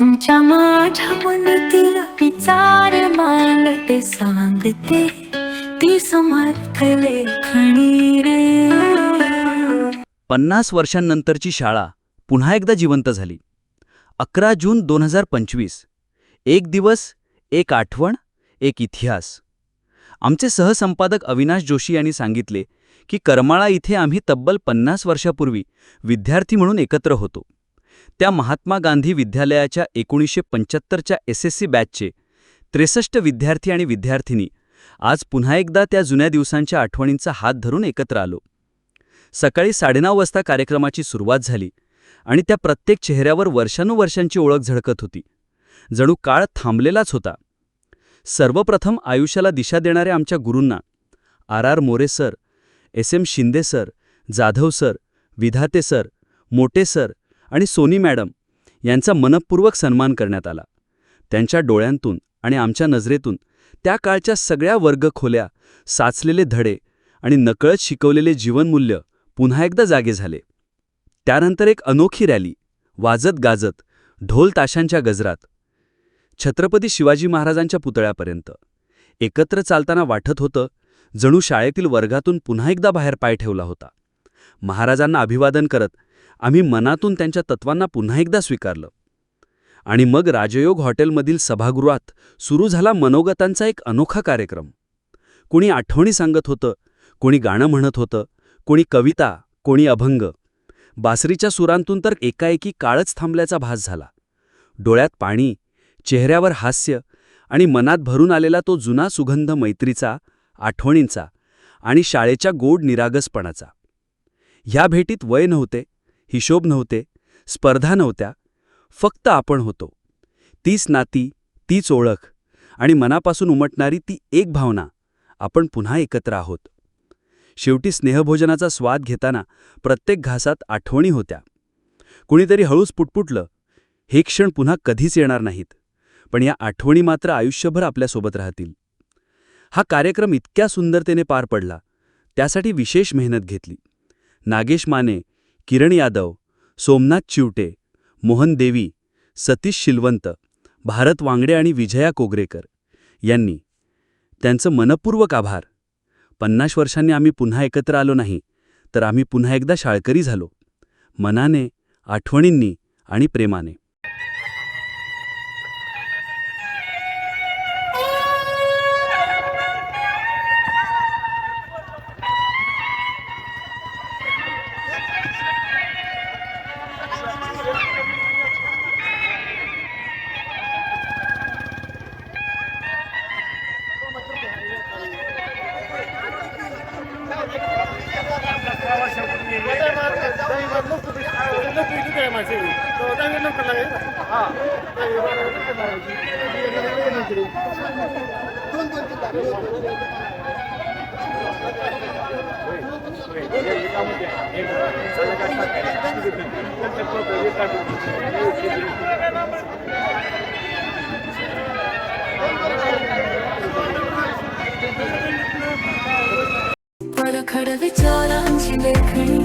तुमच्या माझ्या मनातील विचार मांडते सांगते. ती समर्थ लेखणी रे. पन्नास वर्षांनंतरची शाळा पुन्हा एकदा जिवंत झाली. अकरा जून दोन हजार पंचवीस. एक दिवस एक आठवण एक इतिहास. आमचे सहसंपादक अविनाश जोशी यांनी सांगितले की करमाळा इथे आम्ही तब्बल पन्नास वर्षापूर्वी विद्यार्थी म्हणून एकत्र होतो. त्या महात्मा गांधी विद्यालयाच्या एकोणीसशे पंच्याहत्तरच्या एस एस सी बॅचचे त्रेसष्ट विद्यार्थी आणि विद्यार्थिनी आज पुन्हा एकदा त्या जुन्या दिवसांच्या आठवणींचा हात धरून एकत्र आलो. सकाळी साडेनऊ वाजता कार्यक्रमाची सुरुवात झाली आणि त्या प्रत्येक चेहऱ्यावर वर्षानुवर्षांची ओळख झळकत होती. जणू काळ थांबलेलाच होता. सर्वप्रथम आयुष्याला दिशा देणाऱ्या आमच्या गुरूंना R R More sir S M Shinde sir Jadhav sir Vidhate sir Mote sir आणि सोनी मॅडम यांचा मनपूर्वक सन्मान करण्यात आला. त्यांच्या डोळ्यांतून आणि आमच्या नजरेतून त्या काळच्या सगळ्या वर्गखोल्या साचलेले धडे आणि नकळत शिकवलेले जीवनमूल्य पुन्हा एकदा जागे झाले. त्यानंतर एक अनोखी रॅली वाजत गाजत ढोल ताशांच्या गजरात. छत्रपती शिवाजी महाराजांच्या पुतळ्यापर्यंत. एकत्र चालताना वाटत होतं जणू शाळेतील वर्गातून पुन्हा एकदा बाहेर पाय ठेवला होता. महाराजांना अभिवादन करत आम्ही मनातून त्यांच्या तत्वांना पुन्हा एकदा स्वीकारलं. आणि मग राजयोग हॉटेलमधील सभागृहात सुरू झाला मनोगतांचा एक अनोखा कार्यक्रम. कुणी आठवणी सांगत होतं कोणी गाणं म्हणत होतं कोणी कविता कोणी अभंग. बासरीच्या सुरांतून तर एकाएकी काळच थांबल्याचा भास झाला. डोळ्यात पाणी चेहऱ्यावर हास्य आणि मनात भरून आलेला तो जुना सुगंध मैत्रीचा आठवणींचा आणि शाळेच्या गोड निरागसपणाचा. ह्या भेटीत वय नव्हते हिशोब नव्हते स्पर्धा नव्हत्या फक्त आपण होतो. तीच नाती तीच ओळख आणि मनापासून उमटणारी ती एक भावना आपण पुन्हा एकत्र आहोत. शेवटी स्नेहभोजनाचा स्वाद घेताना प्रत्येक घासात आठवणी होत्या. कुणीतरी हळूच पुटपुटलं हे क्षण पुन्हा कधीच येणार नाहीत पण या आठवणी मात्र आयुष्यभर आपल्यासोबत राहतील. हा कार्यक्रम इतक्या सुंदरतेने पार पडला त्यासाठी विशेष मेहनत घेतली. नागेश माने किरण यादव सोमनाथ चिवटे मोहन देवी सतीश शिलवंत भारत वांगडे आणि विजया कोगरेकर यांनी त्यांचं मनपूर्वक आभार. पन्नास वर्षांनी आम्ही पुन्हा एकत्र आलो नाही तर आम्ही पुन्हा एकदा शाळकरी झालो. मनाने आठवणींनी आणि प्रेमाने. परखड विचारांची लेखणी